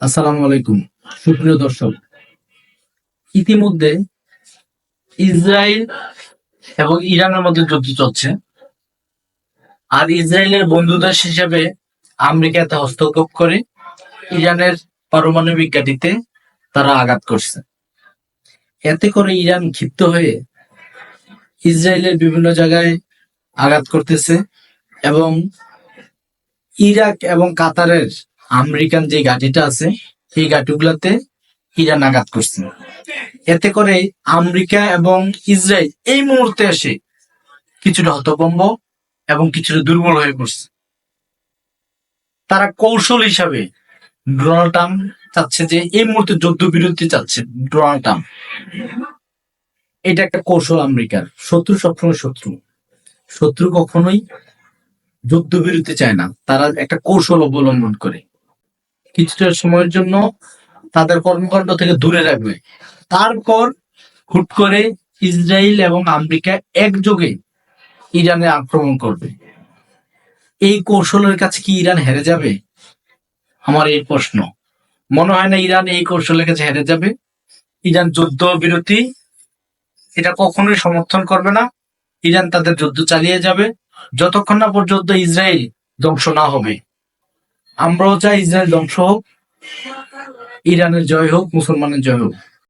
আসসালামু আলাইকুম। সুপ্রিয় দর্শক, ইতিমধ্যে ইসরায়েল এবং ইরানের মধ্যে যুদ্ধ চলছে। আর ইসরায়েলের বন্ধু দেশ হিসেবে আমেরিকা এতে হস্তক্ষেপ করে ইরানের পারমাণবিক ঘাঁটিতে তারা আঘাত করছে। এতে করে ইরান ক্ষিপ্ত হয়ে ইসরায়েলের বিভিন্ন জায়গায় আঘাত করতেছে এবং ইরাক এবং কাতারের আমেরিকান যে ঘাঁটিটা আছে এই ঘাঁটিগুলোতে ইরান আঘাত করছে। এতে করে আমেরিকা এবং ইসরায়েল এই মুহূর্তে এসে কিছুটা হতভম্ব এবং কিছুটা দুর্বল হয়ে পড়ছে। তারা কৌশল হিসাবে ডোনাল্ড ট্রাম্প চাচ্ছে যে এই মুহূর্তে যুদ্ধ বিরতি চাচ্ছে ডোনাল্ড ট্রাম্প। এটা একটা কৌশল আমেরিকার। শত্রু সবসময় শত্রু। শত্রু কখনোই যুদ্ধ যুদ্ধবিরতি চায় না। তারা একটা কৌশল অবলম্বন করে। কিছুটা সময়ের জন্য তাদের কর্মকাণ্ড থেকে দূরে রাখবে তারপর হুট করে ইসরায়েল এবং আমেরিকা একযোগে ইরানে আক্রমণ করবে। এই কৌশলের কাছে কি ইরান হেরে যাবে? আমার এই প্রশ্ন। মনে হয় না ইরান এই কৌশলের কাছে হেরে যাবে। ইরান যুদ্ধ বিরতি এটা কখনোই সমর্থন করবে না। ইরান তাদের যুদ্ধ চালিয়ে যাবে। যতক্ষণ না পর্যন্ত ইসরায়েল ধ্বংস না হবে। আমরাও চাই ইসরায়েল ধ্বংস হোক ইরানের জয় হোক মুসলমানের জয় হোক।